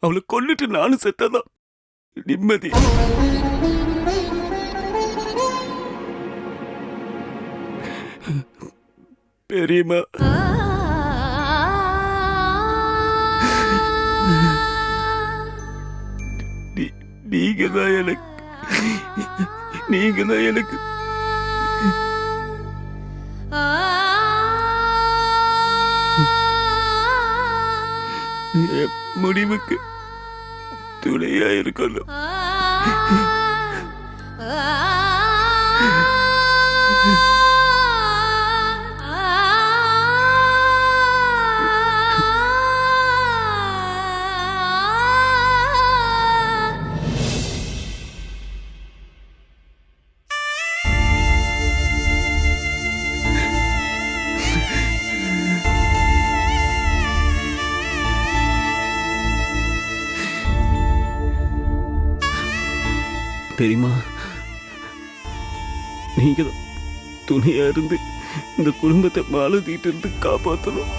அவளை கொல்லிட்டு நானும் செத்ததான் நிம்மதி. பெரியம்மா. நீங்க தான் எனக்கு நீங்க தான் எனக்கு. முடிவுக்கு துணையா இருக்கணும். தெரியுமா நீங்க தான் இருந்து இந்த குடும்பத்தை மாலத்திட்டு இருந்து காப்பாற்றணும்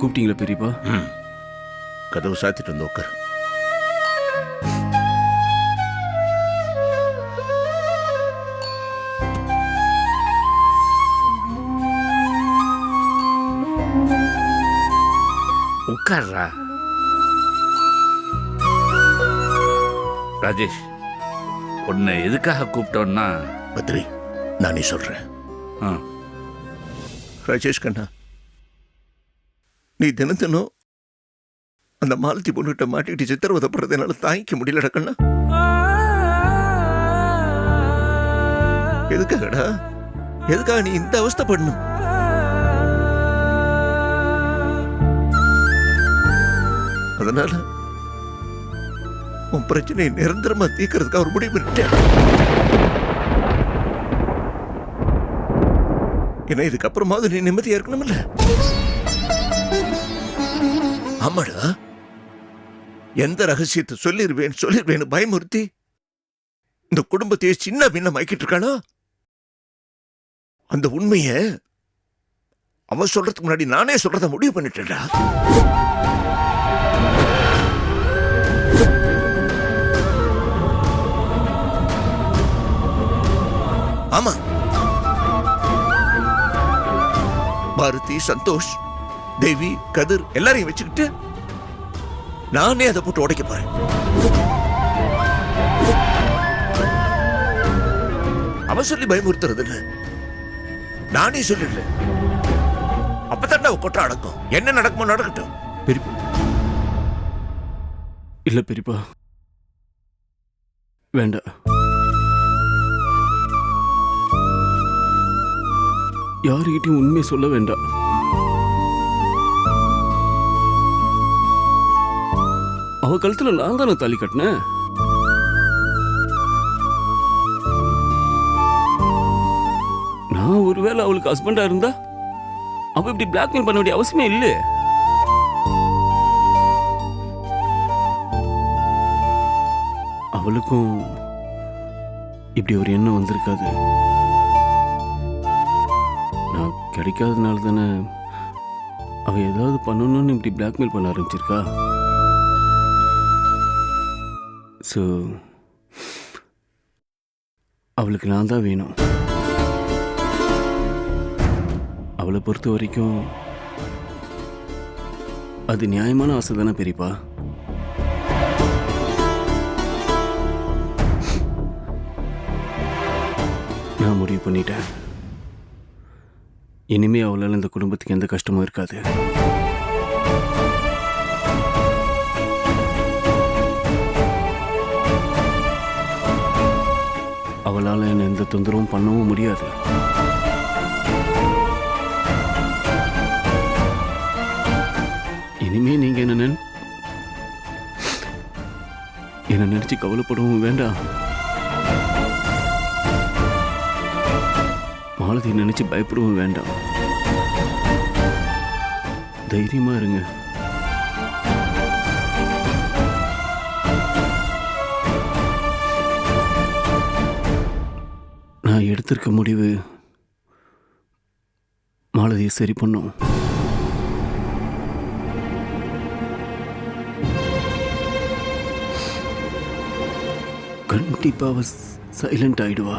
கூப்பிட்டீங்களா பெரியப்பா? கதவு சாத்திட்டு வந்து உட்கார். உட்கார்றா. ராஜேஷ் உன்னை எதுக்காக கூப்பிட்டோன்னா பத்ரி நானே சொல்றேன். ஆ, ராஜேஷ் கண்ணா நீ தினம் தினம் அந்த மாலத்தி பொண்ணுகிட்ட மாட்டிக்கிட்டு சித்திரவதைப்படுறது என்னால் தாங்கிக்க முடியலடா கண்ணா. எதுக்காகடா? எதுக்காக நீ இந்த அவஸ்தைப்படணும் அதனால உன் பிரச்சனையை நிரந்தரமா தீர்க்கறதுக்கு அவர் முடிவு ஏன்னா இதுக்கப்புறமாவது நீ நிம்மதியா இருக்கணும்ல? ஆமாடா. எந்த ரகசியத்தை சொல்லிருவேன் சொல்லிருவேன்னு பயமுறுத்தி இந்த குடும்பத்தையே சின்ன பின்ன மயக்கிட்டு இருக்காளா? அந்த உண்மைய அவ சொல்றதுக்கு முன்னாடி நானே சொல்றத முடிவு பண்ணிட்டேன்டா. ஆமா. பாரதி சந்தோஷ். தேவி கதிர் எல்லாரையும் வச்சுக்கிட்டு நானே அதை போட்டு உடைக்க போறேன். அவன் சொல்லி பயமுறுத்துறது இல்ல நானே சொல்லிடல அப்பதான் அவ கொட்ட அடக்கும். என்ன நடக்குமோ நடக்கட்டும். பெரியப்பா இல்ல பெரியப்பா வேண்டாம் யாருக்கிட்டையும் உண்மையை சொல்ல வேண்டாம். அவ கழுத்துல நான் தானே தாலி கட்டினேன். நான் ஒருவேளை அவளுக்கு ஹஸ்பண்டா இருந்தா அவ இப்படி பிளாக்மெயில் பண்ண வேண்டிய அவசியமே இல்லை. அவளுக்கும் இப்படி ஒரு எண்ணம் வந்திருக்காது. நான் கிடைக்காதனால தானே அவள் ஏதாவது பண்ணணும்னு இப்படி பிளாக்மெயில் பண்ண ஆரம்பிச்சிருக்கா? ஸோ அவளுக்கு நான் தான் வேணும். அவளை பொறுத்த வரைக்கும் அது நியாயமான ஆசை தானே பெரியப்பா? நான் முடிவு பண்ணிட்டேன். இனிமே அவளால் இந்த குடும்பத்துக்கு எந்த கஷ்டமும் இருக்காது. தொந்தரவும் பண்ணவும் முடியாது. இனிமே நீங்க என்ன என்ன நினைச்சு கவலைப்படவும் வேண்டாம். மாலதி நினைச்சு பயப்படவும் வேண்டாம். தைரியமா இருங்க. எடுத்திருக்க முடிவு மாலதியை சரி பண்ணும். கண்டிப்பாக சைலண்ட் ஆயிடுவா.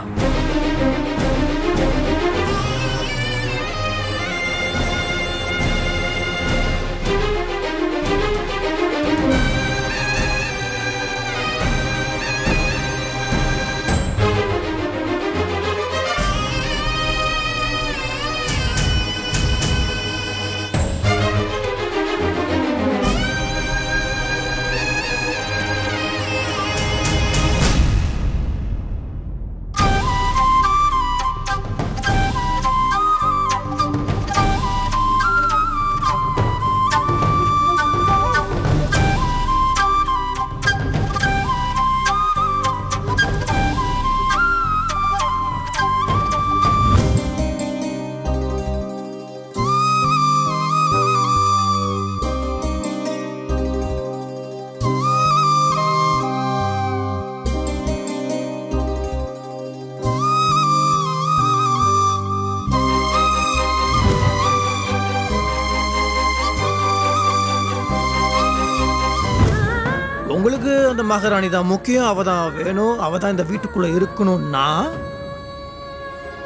அந்த மகாராணி தான் முக்கியம். அவ தான் வேணும். அவ தான் இந்த வீட்டுக்குள்ள இருக்கணும்னா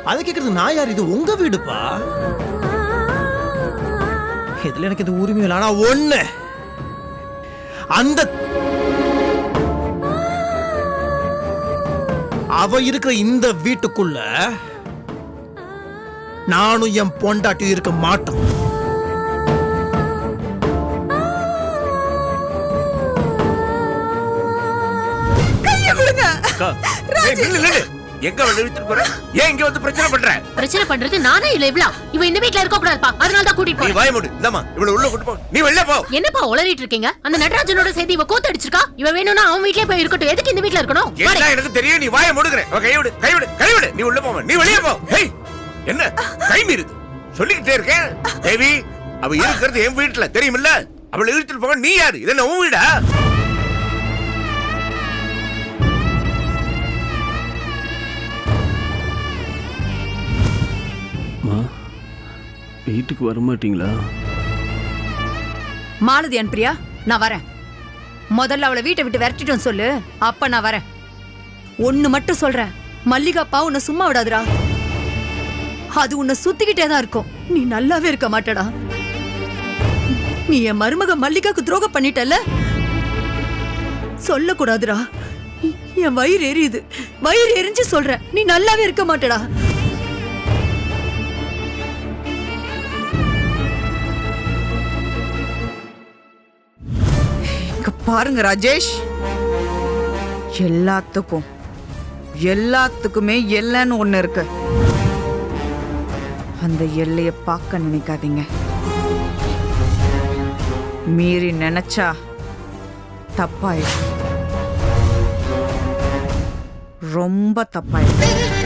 அதை கேட்கறது நான் யார்? இது உங்க வீடுப்பா? இதுல எனக்கு இது உரிமை இல்லை. ஆனா ஒண்ணு. அந்த அவ இருக்கிற இந்த வீட்டுக்குள்ள நானும் என் பொண்டாட்டியும் இருக்க மாட்டோம். அக்கா. எங்க அவளை இழுத்துட்டு போற? ஏன் இங்க வந்து பிரச்சனை பண்ற? பிரச்சனை பண்றது நானே இல்ல இவ்ளா. இவ இந்த வீட்ல இருக்க கூடாதுப்பா அதனால தான் கூட்டிட்டு நீ போறேன். வாய மூடு. இந்தாம்மா இவளை உள்ள கூட்டு போ. நீ வெளில போ. என்னப்பா உளறிட்டு இருக்கீங்க? அந்த நடராஜனோட சேர்த்து இவ கூத்து அடிச்சிருக்கா? இவ வேணும்னா அவன் வீட்லயே போய் இருக்கட்டும். எதுக்கு இந்த வீட்ல இருக்கணும்? வாடே. என்ன எனக்கு தெரியும் நீ வாய மூடுகிற. அவ கைவிடு கைவிடு கைவிடு நீ உள்ள போமா நீ வெளிய போ. ஹேய் என்ன? கை மீறுது சொல்லிக்கிட்டே இருக்கேன் தேவி அவ இருக்கிறது என் வீட்டுல. தெரியுமில்ல? அவளை இழுத்துட்டு போக நீ யாரு? இது என்ன உன் வீடா? வீட்டுக்கு வர மாட்டீங்களா? மாலதி அன்பிரியா நான் வரேன். முதல்ல அவளை வீட்டை விட்டு விரட்டிட்டோம் சொல்லு அப்ப நான் வரேன். ஒண்ணு மட்டும் சொல்றேன் மல்லிகாப்பா உன்னை சும்மா விடாதுடா. அது உன்னை சுத்திக்கிட்டே தான் இருக்கும். நீ நல்லாவே இருக்க மாட்டடா. நீ என் மருமக மல்லிகாக்கு துரோகம் பண்ணிட்டல சொல்லக்கூடாதுடா. என் வயிறு எரியுது. வயிறு எரிஞ்சு சொல்றேன் நீ நல்லாவே இருக்க மாட்டடா. பாருங்க ராஜேஷ். எல்லாத்துக்கும் எல்லாத்துக்குமே எல்லைன்னு ஒண்ணு இருக்கு. அந்த எல்லைய பார்க்க நினைக்காதீங்க. மீறி நினைச்சா தப்பாயிடும். ரொம்ப தப்பாயிடும்.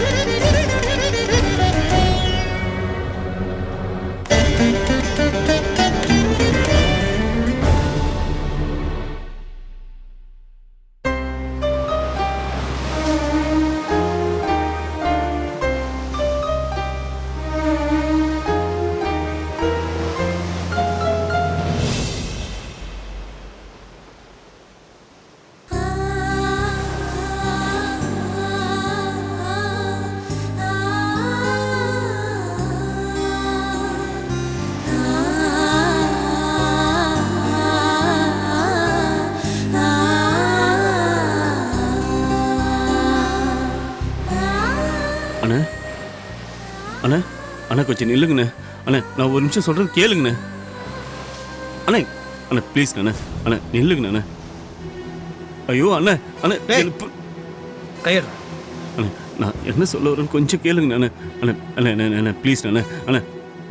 அண்ணா கொஞ்சம் நில்லுங்கண்ணே அண்ணா நான் ஒரு நிமிஷம் சொல்றது கேளுங்கண்ணே அண்ணா அண்ணா ப்ளீஸ் அண்ணா அண்ணா நில்லுங்கண்ணே அண்ணா ஐயோ அண்ணா அண்ணா கையெடு அண்ணா நான் என்ன சொல்ல வரேன்னு கொஞ்சம் கேளுங்கண்ணே அண்ணா அண்ணா அண்ணா ப்ளீஸ் அண்ணா அண்ணா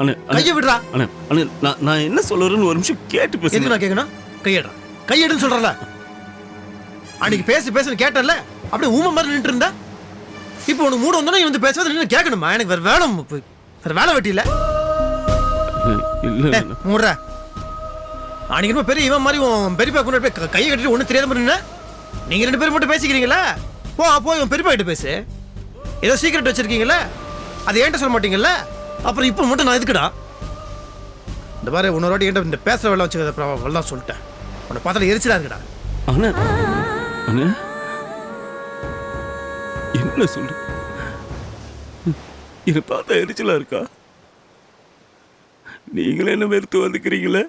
அண்ணா கையை விடுறா அண்ணா அண்ணா நான் நான் என்ன சொல்ல வரேன்னு ஒரு நிமிஷம் கேட்டு பேசுங்க நான் கேட்கணும் கையெடுறா கையெடுன்னு சொல்றல அன்னைக்கு பேசு பேசுன்னு கேட்டல அப்படியே ஊமை மாதிரி நின்றுட்டு இருந்தா இப்போ உனக்கு மூடு வந்தோன்னா நீ வந்து நின்று கேட்கணுமா எனக்கு வேற வேலை மு- வேற வேலை வெட்டி இல்லை இல்ல. மூடுற. அன்னைக்கு பெரிய இவன் மாதிரி உன் பெரியப்பா கொண்டு போய் கையை கட்டிட்டு ஒன்றும் தெரியாத மாதிரி நின்ன? நீங்க ரெண்டு பேரும் மட்டும் பேசிக்கிறீங்களா? போ போ இவன் பெரியப்பா கிட்ட பேசு. ஏதோ சீக்கிரட் வச்சிருக்கீங்களா அதை ஏன்ட்ட சொல்ல மாட்டீங்கல்ல? அப்புறம் இப்போ மட்டும் நான் எதுக்குடா? இந்த மாதிரி இன்னொரு வாட்டி என்கிட்ட இந்த பேசுற வேலை வச்சுக்கிறத அப்புறம் அவ்வளோதான் சொல்லிட்டேன். உன்னை பார்த்தா எரிச்சலா இருக்குடா அண்ணா அண்ணா. என்ன சொல்லு என்னை பார்த்தா எரிச்சலா இருக்கா? நீங்களே என்ன வெறுத்து வந்துக்கிறீங்களே?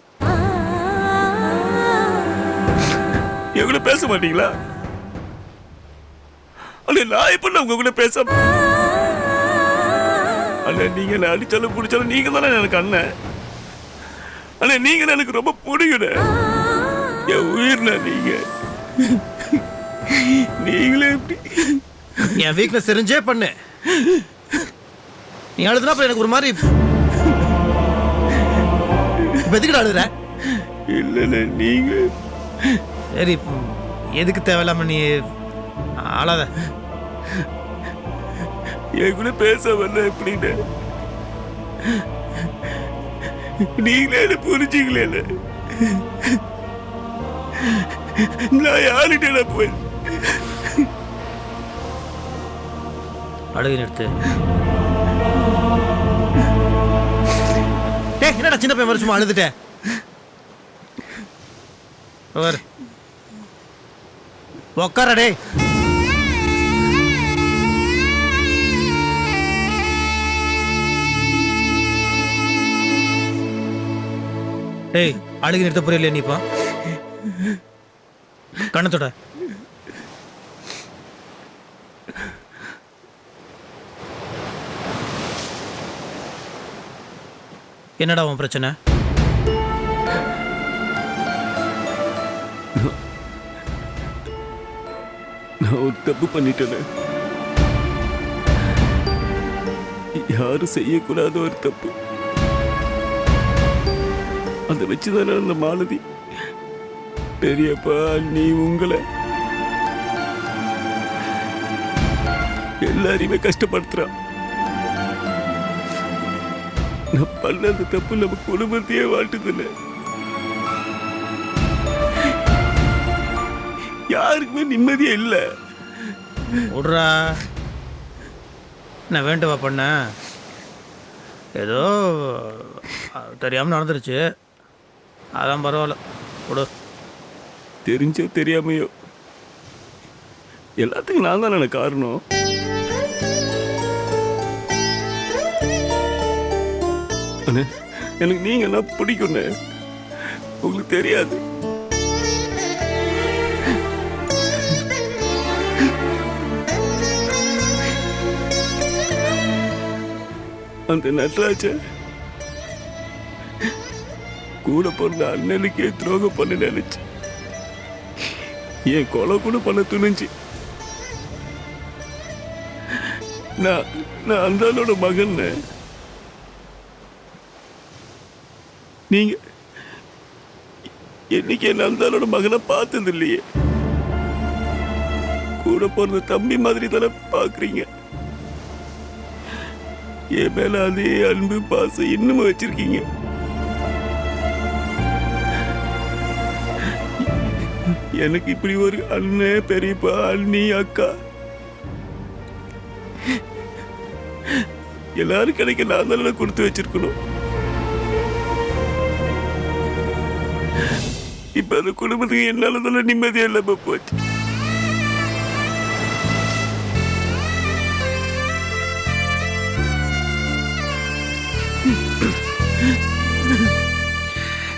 எவ்வளோ பேச மாட்டீங்களா? அண்ணே நான் எப்ப உங்க கூட பேச அண்ணே நீங்க என்ன அடிச்சாலும் பிடிச்சாலும் நீங்க தானே எனக்கு அண்ணன் அண்ணே நீங்க எனக்கு ரொம்ப பிடிக்குண்ணே என் உயிர்ண்ணா நீங்க. நீங்களே எப்படி என் வீக்னஸ் தெரிஞ்சே பண்ணு. நீ அழுதுனா அப்புறம் எனக்கு ஒரு மாதிரி இப்போ எதுக்குடா அழுகுற? இல்லைண்ணே நீங்க சரி எதுக்கு தேவையில்லாம நீ அழாத. என் கூட பேச வரல எப்படின்னு நீங்களே என்ன புரிஞ்சுங்களே நான் யாருகிட்ட போய் அழுகை நிறுத்து. சின்ன பையன் மாதிரி சும்மா அழுதுட்டேன். உட்காரு. உக்கார டேய். டேய் நிறுத்த புரியலையா நீப்பா கண்ணத்தோட என்னடா உன் பிரச்சனை? நான் ஒரு தப்பு பண்ணிட்டேனே. யாரும் செய்யக்கூடாத ஒரு தப்பு. அதை வச்சுதானே அந்த மாலதி. பெரியப்பா நீ உங்களை எல்லாரையுமே கஷ்டப்படுத்துறான் நான் பண்ண அந்த தப்பு நம்ம குடும்பத்தையே வாழ்த்துதில்லை யாருக்குமே நிம்மதியே இல்லை. விட்றா நான் வேண்டுவா பண்ண? ஏதோ அஹ், தெரியாம நடந்துருச்சு. அதான் பரவாயில்ல. விடு தெரிஞ்சோ தெரியாமையோ. எல்லாத்துக்கும் நான் தானே காரணம்? அண்ணே எனக்கு நீங்க என்ன பிடிக்கும்ண்ணே உங்களுக்கு தெரியாது. அந்த நட்ராஜ கூட பிறந்த அண்ணனுக்கே துரோகம் பண்ண நினைச்சு. என் கொலை கூட பண்ண துணிஞ்சு. நான் நான் அந்த மகன்னு. நீங்கள் நீங்க என்னைக்கு என்ன அந்த மகனை பார்த்தது இல்லையே கூட பிறந்த தம்பி மாதிரி தானே பாக்குறீங்க என் மேல அதே அன்பு பாசம் இன்னும் வச்சிருக்கீங்க. எனக்கு இப்படி ஒரு அண்ணன் பெரியப்பா அண்ணி அக்கா. எல்லாரும் கிடைக்க நான் தானே கொடுத்து வச்சிருக்கணும். இப்ப அந்த குடும்பத்துக்கு என்னால தானே நிம்மதியா இல்லாம போச்சு.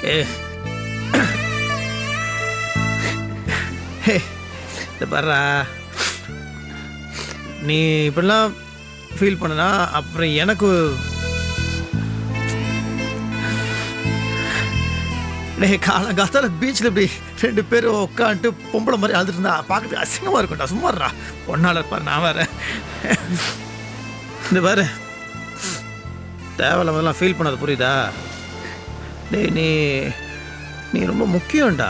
ஏ. ஹே, இந்த பாருடா நீ இப்படிலாம் ஃபீல் பண்ணனா அப்புறம் எனக்கு டேய் காலங்காத்தால பீச்சில் இப்படி ரெண்டு பேரும் உட்காந்துட்டு பொம்பளை மாதிரி அழுதுட்டு இருந்தா பார்க்கறதுக்கு அசிங்கமாக இருக்கும்டா சும்மாடுறா ஒன்னால இருப்பார் நான் வேற. இந்த பாரு. தேவையில்லாமலாம் ஃபீல் பண்ணது புரியுதா? டேய் நீ நீ ரொம்ப முக்கியம்டா.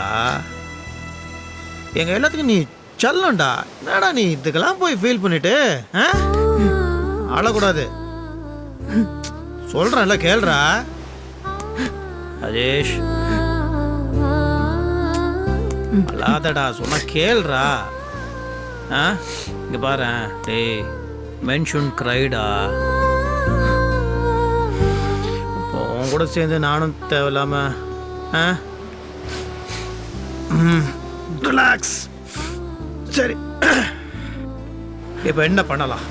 எங்கள் எல்லாத்துக்கும் நீ செல்லம்டா. என்னடா நீ இதுக்கெல்லாம் போய் ஃபீல் பண்ணிட்டு? அழக்கூடாது. சொல்றேன்ல கேளுடா ராஜேஷ். அல்லாதடா சொன்ன கேள்றா. ஆ? இங்கே பாரு டேய் மென்ஷன் க்ரைடா இப்போ உன் கூட சேர்ந்து நானும் தேவையில்லாம ஆ? ரிலாக்ஸ் சரி. இப்போ என்ன பண்ணலாம்?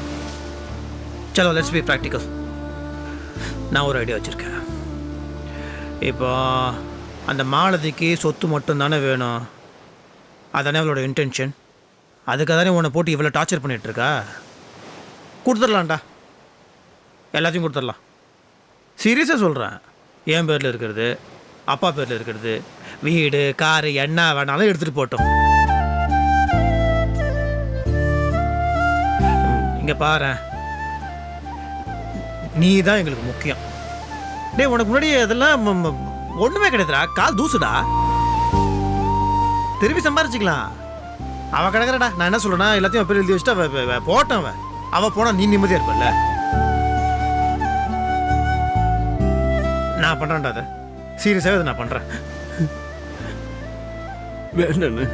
சலோ லெட்ஸ் பி ப்ராக்டிக்கல் நான் ஒரு ஐடியா வச்சுருக்கேன். இப்போ அந்த மாலதிக்கு சொத்து மட்டும் தானே வேணும். அதானே அவளோட இன்டென்ஷன் அதுக்காக தானே உன்னை போட்டு இவ்வளோ டார்ச்சர் பண்ணிகிட்ருக்கா இருக்கா கொடுத்துடலாம்டா. எல்லாத்தையும் கொடுத்துடலாம். சீரியஸாக சொல்கிறேன் என் பேரில் இருக்கிறது அப்பா பேரில் இருக்கிறது வீடு காரு என்ன வேணாலும் எடுத்துகிட்டு போட்டோம். இங்கே பாரு நீ தான் எங்களுக்கு முக்கியம். டேய் உனக்கு முன்னாடி அதெல்லாம் ஒன்றுமே கிடையாதுடா. கால் தூசுடா. திருப்பி சம்பாரிச்சிக்கலாம். அவ கிடக்குறடா. நான் என்ன சொல்றேன்னா எல்லாத்தையும் பேர் எழுதி வச்சுட்டு அவ- போட்டேன் அவ போனா நீ நிம்மதியா இருப்பல்ல? நான் பண்றேன்டா அதை. சீரியஸாக அதை நான் பண்றேன். வேண்டாண்ணே.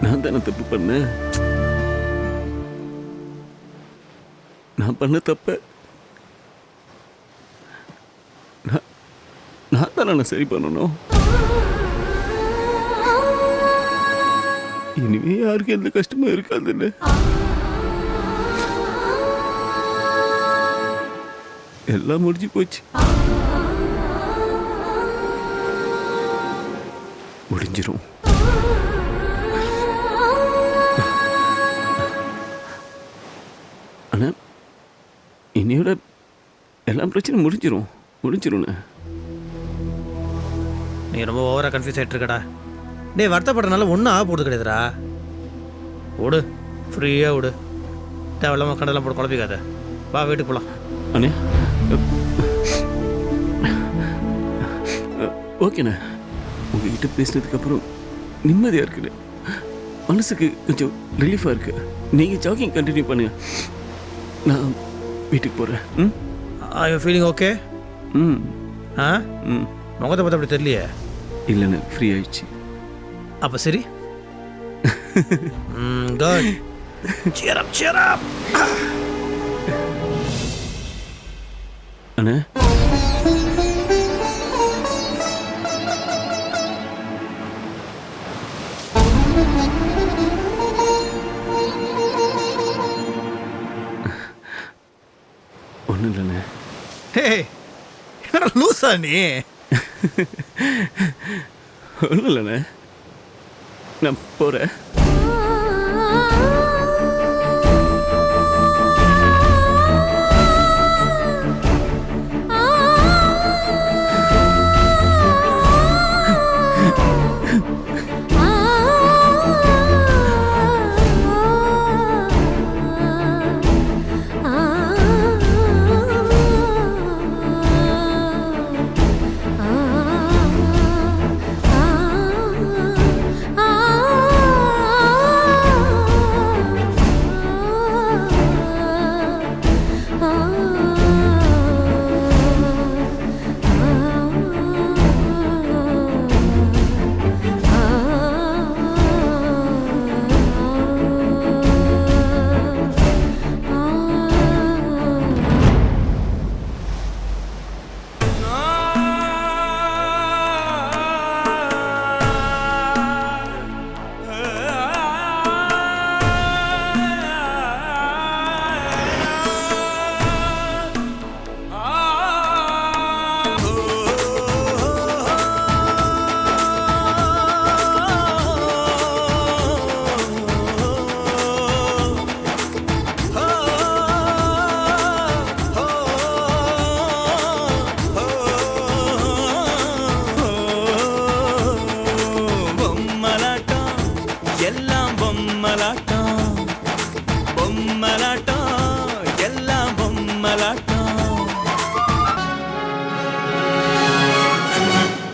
நான் தானே தப்பு பண்ணேன். நான் பண்ண தப்ப நான் நான் சரி பண்ணணும். இனிமே யாருக்கும் எந்த கஷ்டமும் இருக்காதுன்னு. எல்லாம் முடிஞ்சு போச்சு. முடிஞ்சிரும். ஆனால் இன்னையோட எல்லா பிரச்சனையும் முடிஞ்சிரும். முடிஞ்சிரும்ண்ணே நீ ரொம்ப ஓவரா கன்ஃபியூஸ் ஆயிட்டு இருக்கடா டேய் வருத்தப்படுறதுனால ஒன்றும் ஆக போகிறது கிடையாதுடா விடு ஃப்ரீயாக விடு தேவையில்லாம கடலாம் போட்டு குழப்பிக்காத. வா வீட்டுக்கு போகலாம் அண்ணே. ஓகேண்ணே. உங்ககிட்ட பேசினதுக்கப்புறம் நிம்மதியாக இருக்குண்ணே. மனசுக்கு கொஞ்சம் ரிலீஃபாக இருக்கு. நீங்கள் ஜாகிங் கண்டினியூ பண்ணுங்க. நான் வீட்டுக்கு போகிறேன் ம்? ஐ ஃபீலிங் ஓகே ம். ஆ? ம். முகத்தை பார்த்து அப்படி தெரியலையே? இல்லைண்ணே ஃப்ரீ ஆயிடுச்சு. அப்போ சரி. குட் cheer up அண்ணே. ஒன்றும் இல்லைண்ணே. ஹே லூசா நீ? ஒன்றும் இல்லைண்ணே. நான் போகிறேன்